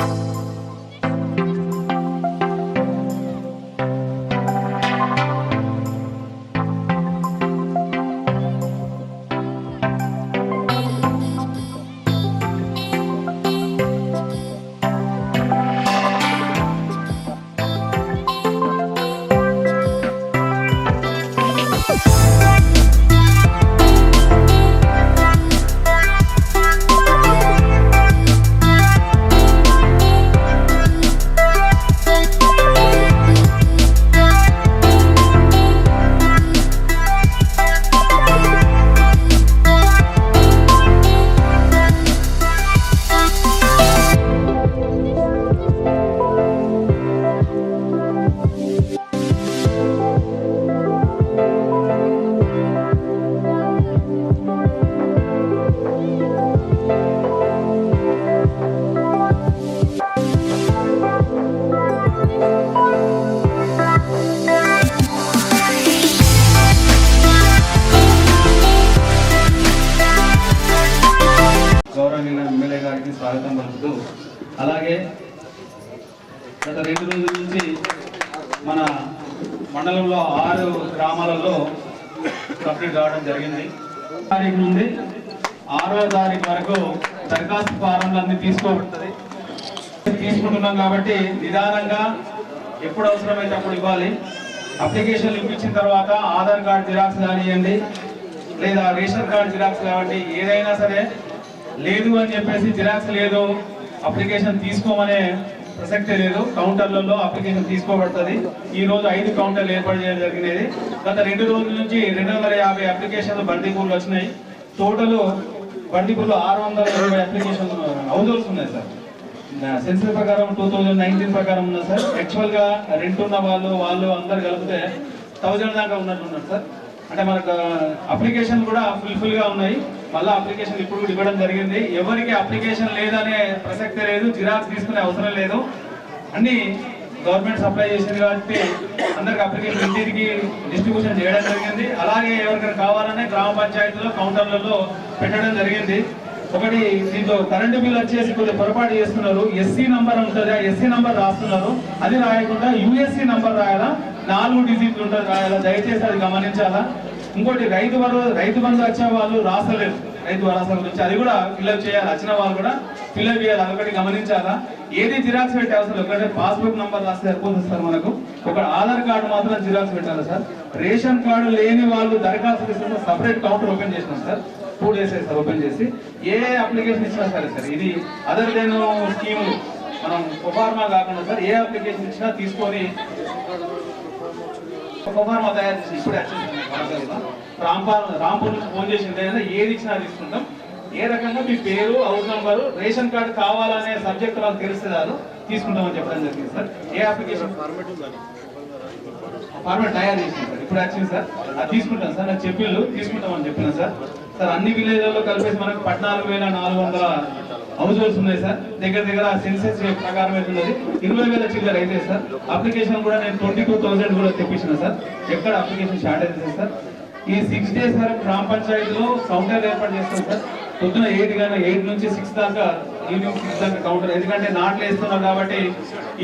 you complete కావడం జరిగింది. తారీఖు నుండి ఆరో తారీఖు వరకు దరఖాస్తు ఫారంలన్నీ తీసుకోబడుతుంది. తీసుకుంటున్నాం కాబట్టి నిదానంగా ఎప్పుడు అవసరమైతే అప్పుడు ఇవ్వాలి. అప్లికేషన్ ఇప్పించిన తర్వాత ఆధార్ కార్డు జిరాక్స్ కానివ్వండి లేదా రేషన్ కార్డు జిరాక్స్ కాబట్టి ఏదైనా సరే లేదు అని చెప్పేసి జిరాక్స్ లేదు అప్లికేషన్ తీసుకోమనే ప్రసక్తే లేదు. కౌంటర్లలో అప్లికేషన్ తీసుకోబడుతుంది. ఈ రోజు ఐదు కౌంటర్లు ఏర్పాటు చేయడం జరిగినది. గత రెండు రోజుల నుంచి రెండు వందల యాభై అప్లికేషన్లు బందీపూర్లు వచ్చినాయి. టోటల్ బందీపూర్లో ఆరు వందల ఇరవై అప్లికేషన్ హౌజోల్స్ ఉన్నాయి సార్. సెన్సర్ ప్రకారం టూ థౌజండ్ నైన్టీన్ ప్రకారం ఉన్నారు సార్. యాక్చువల్గా రెంట్ ఉన్న వాళ్ళు వాళ్ళు అందరు కలిపితే థౌజండ్ దాకా ఉన్నట్టు ఉన్నారు సార్. అంటే మనకు uh, అప్లికేషన్ కూడా ఫుల్ఫిల్గా ఉన్నాయి. మళ్ళీ అప్లికేషన్ ఇప్పుడు కూడా ఇవ్వడం జరిగింది. ఎవరికి అప్లికేషన్ లేదనే ప్రసక్తి లేదు. జిరాక్స్ తీసుకునే అవసరం లేదు. అన్ని గవర్నమెంట్ సప్లై చేసింది కాబట్టి అందరికి అప్లికేషన్ ఇంటికి డిస్ట్రిబ్యూషన్ చేయడం జరిగింది. అలాగే ఎవరికైనా కావాలనే గ్రామ పంచాయతీలో కౌంటర్లలో పెట్టడం జరిగింది. ఒకటి దీంట్లో కరెంటు బిల్ వచ్చేసి కొద్దిగా పొరపాటు చేస్తున్నారు. ఎస్సీ నంబర్ ఉంటుంది? ఆ ఎస్సీ నంబర్ రాస్తున్నారు. అది రాయకుండా యుఎస్సీ నంబర్ రాయాలా? నాలుగు డిజిట్లు ఉంటుంది రాయాలా? దయచేసి అది గమనించాలా? ఇంకోటి రైతు వరు రైతు బంధు వచ్చే వాళ్ళు రాసలేదు రైతు భరోసా గురించి అది కూడా ఫిల్అప్ చేయాలి. వచ్చిన వాళ్ళు కూడా ఫిల్అప్ చేయాలి. అదొకటి గమనించాలా? ఏది జిరాక్స్ పెట్టే అవసరం ఒకటే పాస్బుక్ నంబర్ రాస్తే సరిపోతుంది సార్ మనకు. ఒక ఆధార్ కార్డు మాత్రం జిరాక్స్ పెట్టాలి సార్? రేషన్ కార్డు లేని వాళ్ళు దరఖాస్తు ఇస్తున్న సపరేట్ కౌంటర్ ఓపెన్ చేసినాం sir. Two days sir open చేసి. ఏ అప్లికేషన్ ఇచ్చినా సరే సార్ ఇది అదర్ దెన్ స్కీమ్ మనం ఒఫార్మా కాకుండా సార్ ఏ అప్లికేషన్ ఇచ్చినా తీసుకొని ఒఫార్మా తయారు చేసి ఇప్పుడే వచ్చేసింది రాంపాల్ రాంపూర్ నుంచి ఫోన్ చేసి లేదా ఏది ఇచ్చినా తీసుకుంటాం. ఏ రకంగా మీ పేరు హౌస్ నంబరు రేషన్ కార్డు కావాలనే సబ్జెక్ట్ వాళ్ళకి తెలిస్తే చాలు తీసుకుంటామని చెప్పడం జరిగింది సార్. ఏ అప్లికేషన్? ఫార్మేట్ తయారు చేసింది సార్. ఇప్పుడు వచ్చింది సార్. అది తీసుకుంటాం సార్. నాకు చెప్పిళ్ళు తీసుకుంటామని చెప్పిన సార్. సార్ అన్ని విలేజ్లలో కలిపేసి మనకు పద్నాలుగు వేల నాలుగు వందల హౌస్ ఉన్నాయి సార్. దగ్గర దగ్గర సెన్సెస్ ప్రకారం అవుతున్నది ఇరవై వేల చిల్లర అయితే సార్. అప్లికేషన్ కూడా నేను ట్వంటీ టూ థౌసండ్ కూడా తెప్పించిన సార్. ఎక్కడ అప్లికేషన్ షార్టేజ్ లేదు సార్. ఈ సిక్స్ డేస్ వరకు గ్రామ పంచాయతీలో కౌంటర్ ఏర్పాటు చేస్తాం సార్. పొద్దున ఎయిట్ కానీ ఎయిట్ నుంచి సిక్స్ దాకా ఈవినింగ్ సిక్స్ దాకా కౌంటర్. ఎందుకంటే నాట్లు వేస్తున్నారు కాబట్టి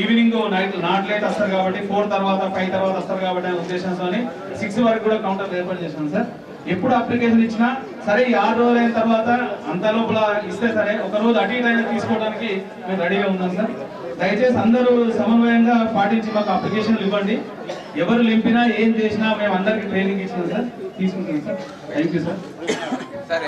ఈవినింగ్ నైట్ నాట్ లేట్ వస్తారు కాబట్టి ఫోర్ తర్వాత ఫైవ్ తర్వాత వస్తారు కాబట్టి అనే ఉద్దేశంతో సిక్స్ వరకు కూడా కౌంటర్ ఏర్పాటు చేసాం సార్. ఎప్పుడు అప్లికేషన్ ఇచ్చినా సరే ఈ ఆరు రోజులు అయిన తర్వాత అంత లోపల ఇస్తే సరే ఒక రోజు అటు ఇటు అయినా తీసుకోవడానికి మేము రెడీగా ఉన్నాం సార్. దయచేసి అందరూ సమన్వయంగా పాటించి మాకు అప్లికేషన్లు ఇవ్వండి. ఎవరు నింపినా ఏం చేసినా మేము అందరికి ట్రైనింగ్ ఇచ్చినాం సార్. తీసుకుంటున్నాం sir. Thank you sir sir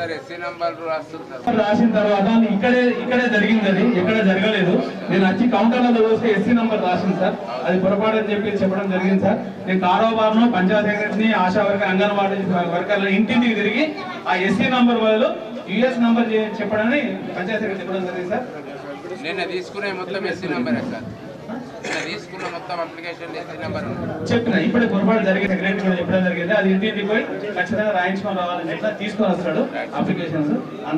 sir SC number రాస్తుంది సార్ రాసిన తర్వాత ఇక్కడే ఇక్కడే జరిగింది అది ఎక్కడ జరగలేదు. నేను వచ్చి కౌంటర్లలో చూస్తే ఎస్సీ నంబర్ రాసింది సార్. అది పొరపాటు అని చెప్పి చెప్పడం జరిగింది సార్. నేను కారోబార్ను పంచాయత్ సెక్రటరీని ఆశా వర్గ అంగన్వాడీ వర్కర్ల ఇంటింటికి తిరిగి ఆ ఎస్సీ నంబర్ బదులు యుఎస్ నంబర్ చెప్పడని పంచాయత్ సెక్రటరీ చెప్పడం జరిగింది సార్. నిన్న తీసుకునే మొత్తం ఎస్సీ నంబరే సార్. తీసుకున్న మొత్తం అప్లికేషన్ ఎస్సీ చెప్పిన ఇప్పుడే పొరపాటు జరిగింది సెక్రటరీ కూడా చెప్పడం జరిగింది. అది ఇంటింటికి పోయి ఖచ్చితంగా రాయించుకొని రావాలని చెప్పి తీసుకొని వస్తాడు అప్లికేషన్స్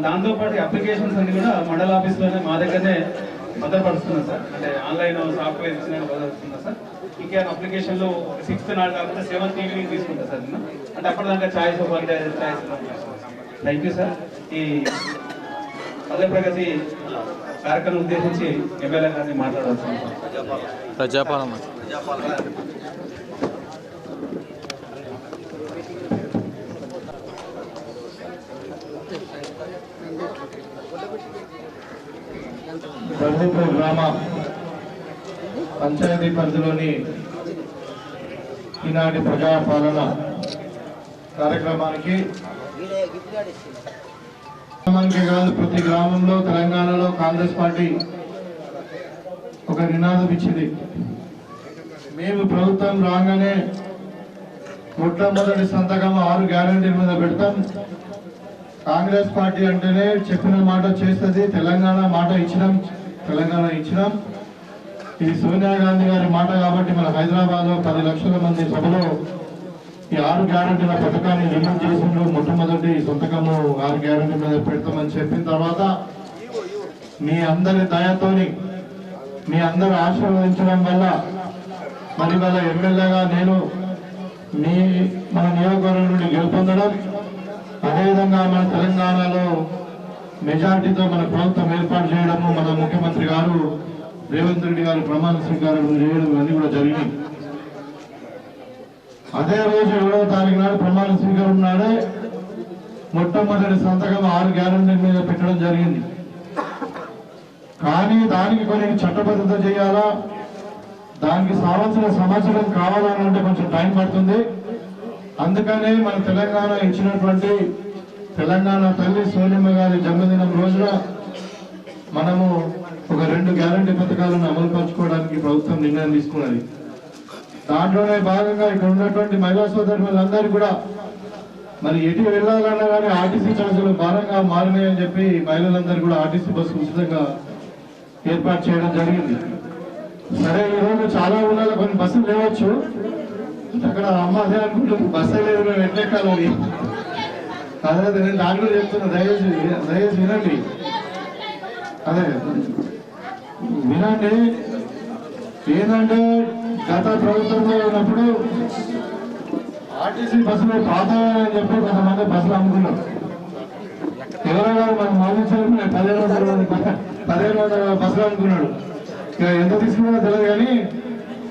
దాంతో పాటు అప్లికేషన్స్ అన్ని కూడా మండల ఆఫీస్లోనే మా దగ్గరనే భద్రపరుస్తున్నాం సార్. అంటే ఆన్లైన్ సాఫ్ట్వేర్ ఇచ్చిన భద్రపరుస్తున్నా సార్. ఇంకేమైనా అప్లికేషన్లో సిక్స్త్ నాడు కాకుండా సెవెంత్ ఈవినింగ్ తీసుకుంటా సార్ నేను. అంటే అప్పటిదాకా choice one choice thank you sir ఈ పల్లె ప్రగతి కార్యక్రమం ఉద్దేశించి ఎమ్మెల్యే గారిని మాట్లాడవచ్చు ప్రజాపాలన బందీపూర్ గ్రామ పంచాయతీ పరిధిలోని ఈనాటి ప్రజాపాలన కార్యక్రమానికి గ్రామానికి కాదు. ప్రతి గ్రామంలో తెలంగాణలో కాంగ్రెస్ పార్టీ ఒక నినాదం ఇచ్చింది. మేము ప్రభుత్వం రాగానే మొట్టమొదటి సంతకం ఆరు గ్యారంటీల మీద పెడతాం. కాంగ్రెస్ పార్టీ అంటేనే చెప్పిన మాట చేస్తుంది. తెలంగాణ మాట ఇచ్చినాం. తెలంగాణ ఇచ్చినాం. ఇది సోనియా గాంధీ గారి మాట కాబట్టి మన హైదరాబాద్లో పది లక్షల మంది సభలో ఈ ఆరు గ్యారంటీల పథకాన్ని రిలీజ్ చేసినప్పుడు మొట్టమొదటి సంతకము ఆరు గ్యారంటీ మీద పెడతామని చెప్పిన తర్వాత మీ అందరి దయతోని మీ అందరు ఆశీర్వదించడం వల్ల మరి వాళ్ళ ఎమ్మెల్యేగా నేను మీ మన నియోజకవర్గం నుండి గెలుపొందడం అదేవిధంగా మన తెలంగాణలో మెజార్టీతో మన ప్రభుత్వం ఏర్పాటు చేయడము మన ముఖ్యమంత్రి గారు రేవంత్ రెడ్డి గారు ప్రమాణ స్వీకారం చేయడం ఇవన్నీ కూడా జరిగినాయి. అదే రోజు ఏడవ తారీఖు నాడు ప్రమాణ స్వీకారం నాడే మొట్టమొదటి సంతకం ఆరు గ్యారంటీ మీద పెట్టడం జరిగింది. కానీ దానికి కొన్ని చట్టబద్ధత చేయాలా? దానికి సంవత్సర సమాచారం కావాలని అంటే కొంచెం టైం పడుతుంది. అందుకనే మన తెలంగాణ ఇచ్చినటువంటి తెలంగాణ తల్లి సోనిమ్మ గారి జన్మదినం రోజున మనము ఒక రెండు గ్యారంటీ పథకాలను అమలు పరచుకోవడానికి ప్రభుత్వం నిర్ణయం తీసుకున్నది. దాంట్లోనే భాగంగా ఇక్కడ ఉన్నటువంటి మహిళా సోదరులందరూ కూడా మరి ఎటు వెళ్ళాలన్నా కానీ ఆర్టీసీ ఛార్జీలు భారంగా మారినాయని చెప్పి మహిళలందరూ కూడా ఆర్టీసీ బస్సు ఉచితంగా ఏర్పాటు చేయడం జరిగింది. సరే ఈరోజు చాలా ఊళ్ళలో కొన్ని బస్సులు లేవచ్చు. అక్కడ అమ్మ అదే అనుకుంటుంది బస్సు లేదు మేము ఎట్లెక్కాలి అదే అదే నేను దాని కూడా చెప్తున్నా దయచేసి దయచేసి వినండి. అదే వినండి. ఏంటంటే గత ప్రభుత్వంలో ఉన్నప్పుడు ఆర్టీసీ బస్సులు పాతాయని అని చెప్పి కొంతమంది బస్సులు అమ్ముకున్నాం ఎవరైనా గారు మనం మోదించారు పదిహేను వందల పదిహేను వందల బస్సులు అమ్ముకున్నాడు. ఇక ఎంత తీసుకున్నా తెలియదు కానీ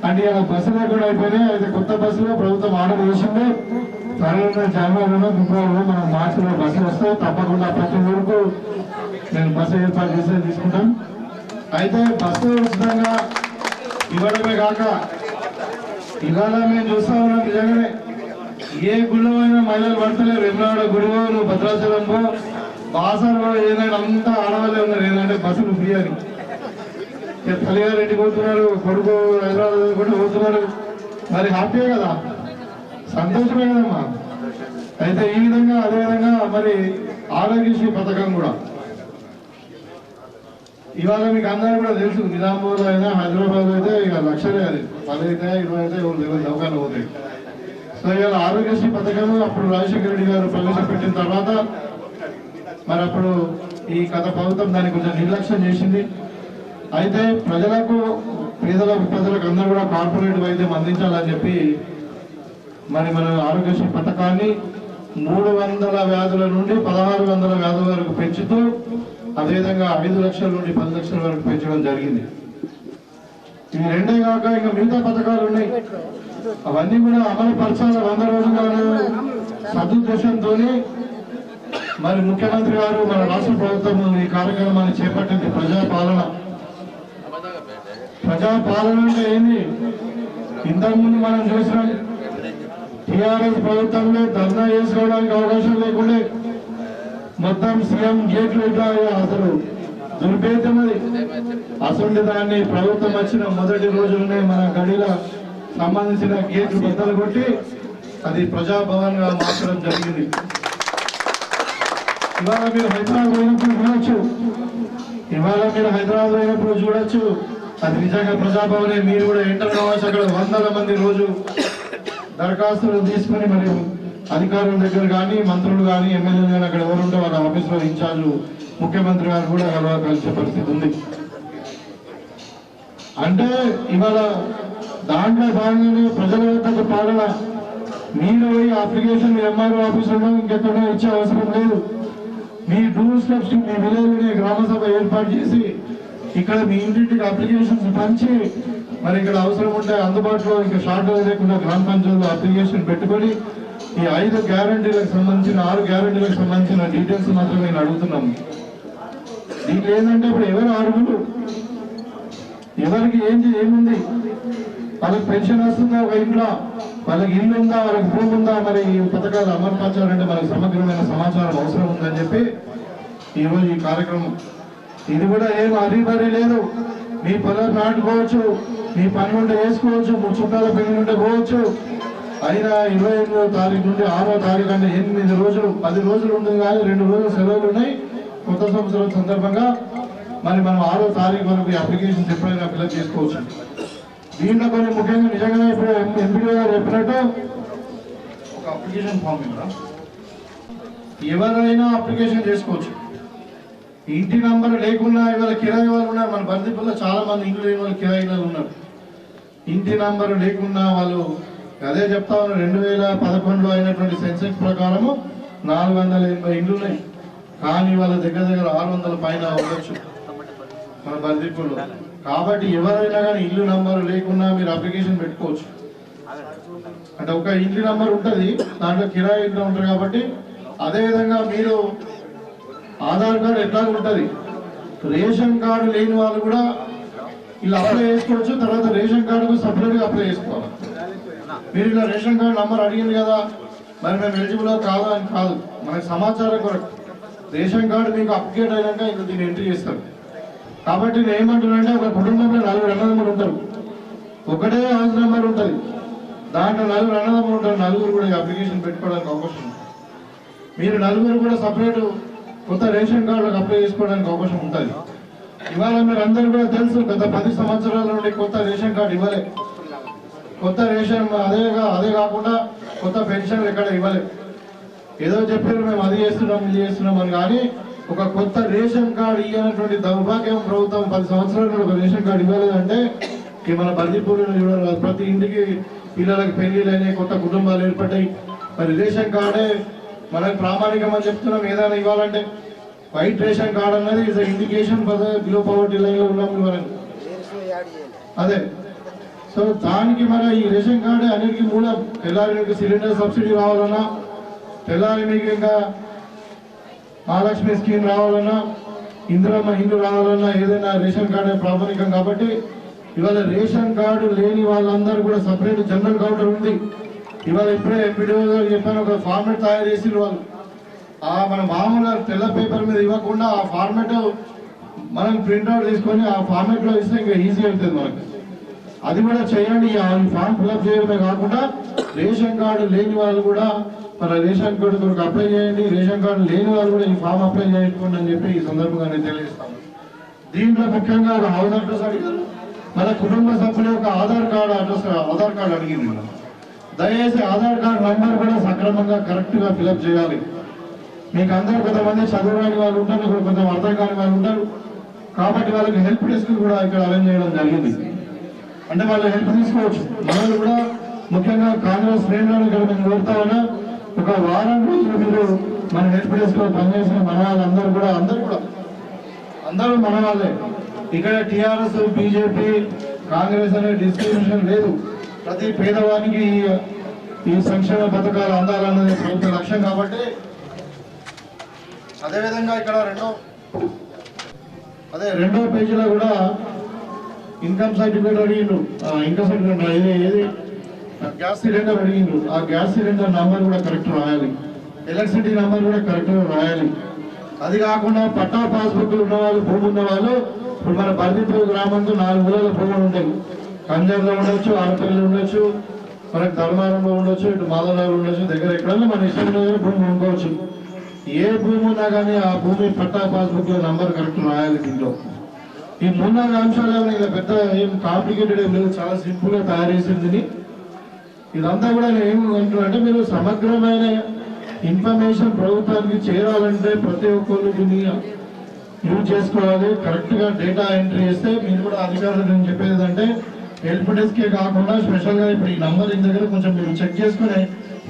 అంటే ఇలా బస్సులు కూడా అయిపోయినాయి అయితే కొత్త బస్సులో ప్రభుత్వం ఆర్డర్ చేసింది. త్వరలో జనవరిలో ఫిబ్రవరిలో మనం మార్చిలో బస్సులు వస్తాయి. తప్పకుండా ప్రతి ఊరుకు నేను బస్సు ఏర్పాటు చేసి తీసుకుంటాం. అయితే బస్సు ఉచితంగా ఇవ్వడమే కాక ఇవాళ మేము చూస్తా ఉన్నాం నిజంగానే. ఏ గుళ్ళమైన మహిళలు పడతలేరు. వెమ్లాడ గుడివారు భద్రాచలం పో బాసరలో ఏదైనా అంతా ఆడవాళ్ళే ఉన్నారు. ఏంటంటే బస్సులు ఫ్రీ అని తల్లిగారెడ్డి పోతున్నారు కొడుకు హైదరాబాద్ కూడా పోతున్నారు. మరి హ్యాపీయే కదా? సంతోషమే కదమ్మా. అయితే ఈ విధంగా అదే విధంగా మరి ఆరోగ్యశ్రీ పథకం కూడా. ఇవాళ మీకు అందరికీ కూడా తెలుసు నిజామాబాద్ అయినా హైదరాబాద్ అయితే ఇక లక్షలే అది. పది అయితే ఇరవై అయితే ఇరవై దవాఖాలు పోతాయి. సో ఇవాళ ఆరోగ్యశ్రీ పథకం అప్పుడు రాజశేఖర రెడ్డి గారు ప్రవేశపెట్టిన తర్వాత మరి అప్పుడు ఈ గత ప్రభుత్వం దాన్ని కొంచెం నిర్లక్ష్యం చేసింది. అయితే ప్రజలకు పేదలకు ప్రజలకు అందరూ కూడా కార్పొరేట్ వైద్యం అందించాలని చెప్పి మరి మన ఆరోగ్యశ్రీ పథకాన్ని మూడు వందల వ్యాధుల నుండి పదహారు వందల వ్యాధుల వరకు పెంచుతూ అదేవిధంగా ఐదు లక్షల నుండి పది లక్షల వరకు పెంచడం జరిగింది. ఇవి రెండే కాక ఇంకా మిగతా పథకాలు ఉన్నాయి. అవన్నీ కూడా అమలు పరచాలి వంద రోజులు సదుద్దేశంతో మరి ముఖ్యమంత్రి గారు మన రాష్ట్ర ప్రభుత్వం ఈ కార్యక్రమాన్ని చేపట్టింది ప్రజాపాలన. ప్రజాపాలన అంటే ఏంది? ఇంతకుముందు మనం చూసినాం టిఆర్ఎస్ ప్రభుత్వంలో ధర్నా చేసుకోవడానికి అవకాశం లేకుండా మొత్తం సీఎం గేట్లు ఇట్లా అసలు. దుర్భేద్యం అసలు దాన్ని ప్రభుత్వం వచ్చిన మొదటి రోజులనే మన గడిల సంబంధించిన గేట్లు బద్దలు కొట్టి అది ప్రజాభవన్గా మార్చడం జరిగింది. ఇవాళ మీరు హైదరాబాద్ పోయినప్పుడు చూడొచ్చు. ఇవాళ మీరు హైదరాబాద్ పోయినప్పుడు చూడొచ్చు. అది నిజంగా ప్రజాభవనే. మీరు కూడా ఎంటర్ కావచ్చు అక్కడ వందల మంది రోజు దరఖాస్తులు తీసుకొని మరి అధికారుల దగ్గర కానీ మంత్రులు కానీ ఎమ్మెల్యేలు కానీ అక్కడ ఎవరుంటే వాళ్ళ ఆఫీసులో ఇన్ఛార్జ్ ముఖ్యమంత్రి గారు కూడా కలవ కలిసే పరిస్థితి ఉంది. అంటే ఇవాళ దాంట్లో భాగంగానే ప్రజల యొక్క పాలన. మీరు పోయి అప్లికేషన్ ఎంఆర్ఓ ఆఫీసులో ఇంకెక్కడో ఇచ్చే అవసరం లేదు. మీ టూ స్టెప్స్ మీ విలేజ్ని గ్రామ సభ ఏర్పాటు చేసి ఇక్కడ మీ ఇంటింటికి అప్లికేషన్స్ పంచి మరి ఇక్కడ అవసరం ఉంటే అందుబాటులో ఇంకా షార్ట్ లేకుండా గ్రామ పంచాయతీలో అప్లికేషన్ పెట్టుకొని ఈ ఐదు గ్యారంటీలకు సంబంధించిన ఆరు గ్యారంటీలకు సంబంధించిన డీటెయిల్స్ మాత్రమే నేను అడుగుతున్నాము దీంట్లో ఏంటంటే ఇప్పుడు ఎవరు అర్హులు ఎవరికి ఏంటి ఏముంది? వాళ్ళకి పెన్షన్ వస్తుందా ఒక ఇంట్లో? వాళ్ళకి ఇల్లు ఉందా? వాళ్ళకి భూమి ఉందా? మరి ఈ పథకాలు అమలుపరచాలంటే మనకి సమగ్రమైన సమాచారం అవసరం ఉందని చెప్పి ఈరోజు ఈ కార్యక్రమం. ఇది కూడా ఏం అరిబరి లేదు. మీ పొలం నాటుకోవచ్చు మీ పనులుంటే వేసుకోవచ్చు మీ చుట్టాల ఉంటే పోవచ్చు. అయినా ఇరవై ఎనిమిదో తారీఖు నుండి ఆరో తారీఖు అంటే ఎనిమిది రోజులు పది రోజులు ఉంటుంది కానీ రెండు రోజులు సెలవులు ఉన్నాయి. కొత్త సంవత్సరం సందర్భంగా మరి మనం ఆరో తారీఖు వరకు అప్లికేషన్స్ ఎప్పుడైనా ఫిల్అప్ చేసుకోవచ్చు. దీంట్లో కొన్ని ముఖ్యంగా నిజంగానే ఇప్పుడు ఎంపీడీ గారు చెప్పినట్టు ఒక అప్లికేషన్ ఫామ్ ఇవ్వరా ఎవరైనా అప్లికేషన్ చేసుకోవచ్చు. ఇంటి నంబర్ లేకున్నా ఇవాళ కిరాయి వాళ్ళు ఉన్నారు. మన బందిపుల్లో చాలా మంది ఇంట్లో లేని వాళ్ళు కిరాయి వాళ్ళు ఉన్నారు. ఇంటి నంబర్ లేకున్నా వాళ్ళు అదే చెప్తా ఉన్నారు రెండు వేల పదకొండులో అయినటువంటి సెన్సెక్స్ ప్రకారము నాలుగు వందల ఎనభై ఇండ్లు ఉన్నాయి. కానీ వాళ్ళ దగ్గర దగ్గర ఆరు వందల పైన ఉండొచ్చు. మన బందిపుల్లో కాబట్టి ఎవరైనా కానీ ఇల్లు నంబర్ లేకున్నా మీరు అప్లికేషన్ పెట్టుకోవచ్చు. అంటే ఒక ఇంటి నంబర్ ఉంటుంది దాంట్లో కిరాయి ఇంట్లో ఉంటుంది కాబట్టి అదేవిధంగా మీరు ఆధార్ కార్డు ఎట్లా ఉంటుంది. రేషన్ కార్డు లేని వాళ్ళు కూడా ఇలా అప్లై చేసుకోవచ్చు తర్వాత రేషన్ కార్డుకు సపరేట్గా అప్లై చేసుకోవాలి. మీరు ఇలా రేషన్ కార్డు నంబర్ అడిగింది కదా. మరి మేము ఎలిజిబుల్ కాదా అని కాదు. మనకి సమాచారం కొరకు. రేషన్ కార్డు మీకు అప్డేట్ అయినాక ఇంకా దీన్ని ఎంట్రీ చేస్తారు. కాబట్టి నేను ఏమంటున్నానంటే ఒక కుటుంబంలో నలుగురు అన్నదమ్ములు ఉంటారు. ఒకటే హౌస్ నెంబర్ ఉంటుంది. దాంట్లో నలుగురు అన్నదమ్ములు ఉంటారు. నలుగురు కూడా అప్లికేషన్ పెట్టుకోవడానికి అవకాశం మీరు నలుగురు కూడా సపరేట్ కొత్త రేషన్ కార్డులకు అప్లై చేసుకోవడానికి అవకాశం ఉంటుంది. ఇవాళ మీరు అందరూ కూడా తెలుసు గత పది సంవత్సరాల నుండి కొత్త రేషన్ కార్డు ఇవ్వలే. కొత్త రేషన్ అదే అదే కాకుండా కొత్త పెన్షన్లు ఎక్కడ ఇవ్వలేదు. ఏదో చెప్పారు మేము అది చేస్తున్నాం ఇది చేస్తున్నాం అని. కానీ ఒక కొత్త రేషన్ కార్డు ఇవ్వనటువంటి దౌర్భాగ్యం ప్రభుత్వం పది సంవత్సరాలు ఒక రేషన్ కార్డు ఇవ్వలేదంటే ఈ మన బందీపూర్లో చూడాలి ప్రతి ఇంటికి పిల్లలకు పెళ్ళిళ్ళు కొత్త కుటుంబాలు ఏర్పడ్డాయి. మరి రేషన్ కార్డే మనకు ప్రామాణికం అని చెప్తున్నాం ఏదైనా ఇవ్వాలంటే. వైట్ రేషన్ కార్డ్ అన్నది ఇస్ ఇండికేషన్ బిలో పవర్టీ లైన్లో ఉన్నాం మనం అదే. సో దానికి మన ఈ రేషన్ కార్డు అన్నిటికీ మూలం తెల్లారి మీకు సిలిండర్ సబ్సిడీ రావాలన్నా తెల్లారి మీకు ఇంకా మహాలక్ష్మి స్కీమ్ రావాలన్నా ఇందిరమ్మ ఇల్లు రావాలన్నా ఏదైనా రేషన్ కార్డే ప్రామాణికం కాబట్టి ఇవాళ రేషన్ కార్డు లేని వాళ్ళందరూ కూడా సపరేట్ జనరల్ కౌంటర్ ఉంది. ఇవాళ ఇప్పుడే ఎంపీడీఓ గారు చెప్పాను ఒక ఫార్మెట్ తయారు చేసి వాళ్ళు. ఆ మన మామూలుగా తెల్ల పేపర్ మీద ఇవ్వకుండా ఆ ఫార్మెట్ మనం ప్రింట్అవుట్ తీసుకొని ఆ ఫార్మేట్లో ఇస్తే ఇంకా ఈజీ అవుతుంది మనకి. అది కూడా చేయండి. ఆ ఫామ్ ఫిల్అప్ చేయడమే కాకుండా రేషన్ కార్డు లేని వాళ్ళు కూడా మన రేషన్ కార్డు కొరకు అప్లై చేయండి. రేషన్ కార్డు లేని వాళ్ళు కూడా ఈ ఫామ్ అప్లై చేసుకోండి అని చెప్పి ఈ సందర్భంగా నేను తెలియజేస్తాను. దీంట్లో ముఖ్యంగా ఒక హౌస్ అడ్రస్ అడిగారు. మన కుటుంబ సభ్యుల యొక్క Aadhaar card address Aadhaar card అడిగింది మనం దయచేసి ఆధార్ కార్డు నంబర్ కూడా సక్రమంగా కరెక్ట్గా ఫిలప్ ఫిల్అప్ చేయాలి. మీకు అందరూ కొంతమంది చదువురాని వాళ్ళు ఉంటారు ఇక్కడ కొంచెం అర్థం కాని వాళ్ళు ఉంటారు. కాబట్టి వాళ్ళకి హెల్ప్ డెస్క్ కూడా ఇక్కడ అరేంజ్ చేయడం జరిగింది. అంటే వాళ్ళు హెల్ప్ తీసుకోవచ్చు. మనల్ని కూడా ముఖ్యంగా కాంగ్రెస్ శ్రేణులను ఇక్కడ మేము కోరుతా ఉన్నా ఒక వారం రోజులు మీరు మన హెల్ప్ డెస్క్లో పనిచేసిన మన వాళ్ళందరూ కూడా అందరూ కూడా అందరూ మన వాళ్ళే ఇక్కడ టిఆర్ఎస్ బీజేపీ కాంగ్రెస్ అనే డిస్క్రిమినేషన్ లేదు. ప్రతి పేదవానికి ఈ- ఈ సంక్షేమ పథకాలు అందాలన్నది ప్రభుత్వ లక్ష్యం కాబట్టి అదేవిధంగా ఇక్కడ రెండో అదే రెండో పేజీలో కూడా ఇన్కమ్ సర్టిఫికేట్ అడిగిండు. ఇన్కమ్ సర్టిఫికేట్ ఏది ఏది? గ్యాస్ సిలిండర్ అడిగిండు. ఆ గ్యాస్ సిలిండర్ నంబర్ కూడా కరెక్ట్ రాయాలి. ఎలక్ట్రిసిటీ నంబర్ కూడా కరెక్ట్గా రాయాలి. అది కాకుండా పట్టా పాస్బుక్లు ఉన్న వాళ్ళు భూమి ఉన్న వాళ్ళు ఇప్పుడు మన బర్దిపూర్ గ్రామంలో నాలుగు ఊళ్ళ భూములు ఉంటాయి. కంజర్లో ఉండొచ్చు ఆడపల్లిలో ఉండొచ్చు మనకు ధర్మారంలో ఉండొచ్చు ఇటు మాదనగర్ ఉండొచ్చు దగ్గర ఎక్కడైనా మన ఇష్టం భూమి కొనుక్కోవచ్చు. ఏ భూమి ఉన్నా కానీ ఆ భూమి పట్టా పాస్బుక్లో నంబర్ కరెక్ట్ రాయాలి దీంట్లో. ఈ మూడు అంశాలు ఇలా పెద్ద ఏం కాంప్లికేటెడ్ ఏం లేదు చాలా సింపుల్గా తయారు చేసింది. ఇదంతా కూడా నేను ఏం అంటే మీరు సమగ్రమైన ఇన్ఫర్మేషన్ ప్రభుత్వానికి చేరాలంటే ప్రతి ఒక్కరు దీన్ని యూజ్ చేసుకోవాలి. కరెక్ట్గా డేటా ఎంట్రీ చేస్తే మీరు కూడా అధికారులు నేను చెప్పేది అంటే హెల్ప్ డెస్కే కాకుండా స్పెషల్గా ఇప్పుడు ఈ నంబర్ ఇంటి దగ్గర కొంచెం మీరు చెక్ చేసుకుని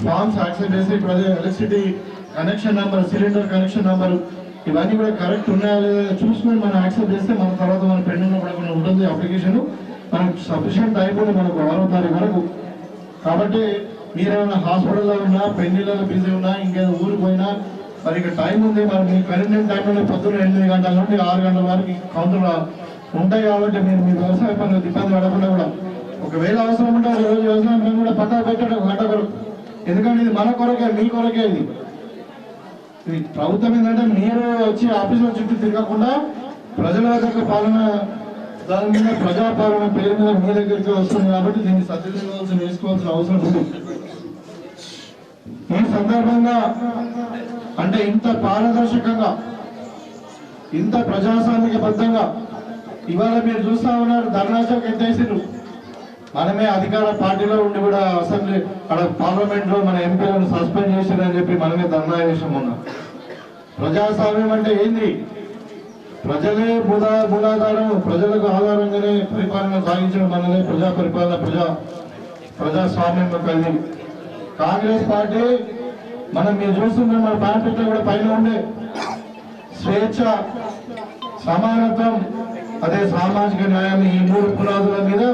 ఫామ్స్ యాక్సెప్ట్ చేసి ఇప్పుడు అదే electricity connection number cylinder connection number ఇవన్నీ కూడా కరెక్ట్ ఉన్నాయా లేదా చూసుకొని మనం యాక్సెప్ట్ చేస్తే మన తర్వాత మన పెండింగ్ కూడా కొన్ని ఉంటుంది అప్లికేషన్ మనకు సఫిషియంట్ అయిపోయింది మనకు ఆరో తారీఖు వరకు. కాబట్టి మీరేమైనా హాస్పిటల్లో ఉన్నా పెళ్ళిళ్ళలో బిజీ ఉన్నా ఇంకేదో ఊరికి పోయినా మరి ఇక టైం ఉంది. మరి మీ కరెంట్ టైంలో పొద్దున్న ఎనిమిది గంటల నుండి ఆరు గంటల వరకు కౌంటర్ ఉంటాయి కాబట్టి మీరు మీ వ్యవసాయ పనులు ఇబ్బంది పడకుండా కూడా. ఒకవేళ అవసరం ఉంటే రోజు వ్యవసాయం పని కూడా పట్టా పెట్టడం గంట కొరకు. ఎందుకంటే ఇది మన కొరకే మీ కొరకే ఇది. ప్రభుత్వం ఏంటంటే మీరు వచ్చి ఆఫీసుల చుట్టూ తిరగకుండా ప్రజల దగ్గర పాలన దాని మీద ప్రజాపాలన పేరు మీద మీ దగ్గరికి వస్తుంది కాబట్టి దీన్ని సద్వినియోగం చేసుకోవాల్సిన అవసరం ఉంది. ఈ సందర్భంగా అంటే ఇంత పారదర్శకంగా ఇంత ప్రజాస్వామికబద్ధంగా ఇవాళ మీరు చూస్తా ఉన్నారు ధర్నాచౌక్ ఎత్తేసిరు మనమే అధికార పార్టీలో ఉండి కూడా అసెంబ్లీ అక్కడ పార్లమెంట్లో మన ఎంపీలను సస్పెండ్ చేశారని చెప్పి మనమే ధర్నా చేసాం ఉన్నాం ప్రజాస్వామ్యం అంటే ఏంది? ప్రజలే మూలా మూలాధారం ప్రజలకు ఆధారంగానే పరిపాలన సాగించడం మనదే ప్రజా పరిపాలన ప్రజా ప్రజాస్వామ్యం కలిగి కాంగ్రెస్ పార్టీ మనం మీరు చూస్తుంటే మన పార్టీలో కూడా పైన ఉండే స్వేచ్ఛ సమానత్వం అదే సామాజిక న్యాయం ఈ మూడు పునాదుల మీద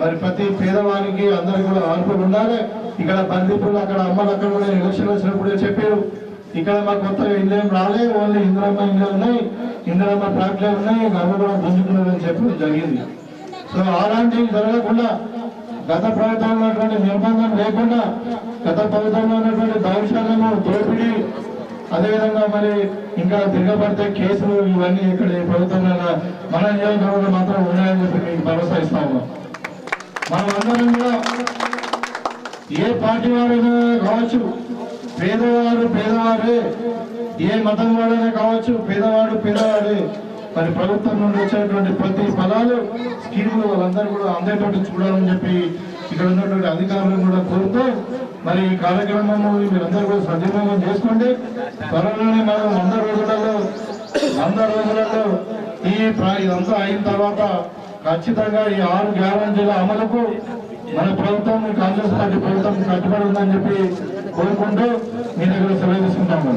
మరి ప్రతి పేదవానికి అందరికి కూడా ఆర్పులు ఉండాలి. ఇక్కడ బందిపులు అక్కడ అమ్మలు అక్కడ కూడా ఎలక్షన్ వచ్చినప్పుడు చెప్పారు. ఇక్కడ మాకు కొత్తగా ఇల్లు రాలే ఓన్లీ ఇందిరమ్మ ఇల్లు ఉన్నాయి. ఇందిరమ్మ ఫ్లాట్లే ఉన్నాయి. గర్భ కూడా గుంజుకున్నారని చెప్పి జరిగింది. సో అలాంటివి జరగకుండా గత ప్రభుత్వంలో ఉన్నటువంటి నిర్బంధం లేకుండా గత ప్రభుత్వంలో ఉన్నటువంటి దౌర్జన్యము దోపిడీ అదేవిధంగా మరి ఇంకా తిరగబడితే కేసులు ఇవన్నీ ఇక్కడ ఈ ప్రభుత్వంలో మన నియోజకవర్గంలో మాత్రం ఉన్నాయని చెప్పి మీకు భరోసా ఇస్తా ఉన్నాం. మనం అందరం కూడా ఏ పార్టీ వారైనా కావచ్చు పేదవారు పేదవారే ఏ మతం వాడైనా కావచ్చు పేదవాడు పేదవాడే. మరి ప్రభుత్వం నుండి వచ్చేటువంటి ప్రతి ఫలాలు స్కీములు వాళ్ళందరూ కూడా అందేటట్టు చూడాలని చెప్పి ఇక్కడ ఉన్నటువంటి అధికారులను కూడా కోరుతూ మరి ఈ కార్యక్రమము మీరందరూ కూడా సద్వినియోగం చేసుకోండి. త్వరలోనే మనం వంద రోజులలో వంద రోజులలో ఈ ప్ర- ఇదంతా అయిన తర్వాత ఖచ్చితంగా ఈ ఆరు గ్యారంటీల అమలుకు మన ప్రభుత్వం కాంగ్రెస్ పార్టీ ప్రభుత్వం కట్టుబడి ఉందని చెప్పి కోరుకుంటూ మీ దగ్గర సెలవు తీసుకుంటాము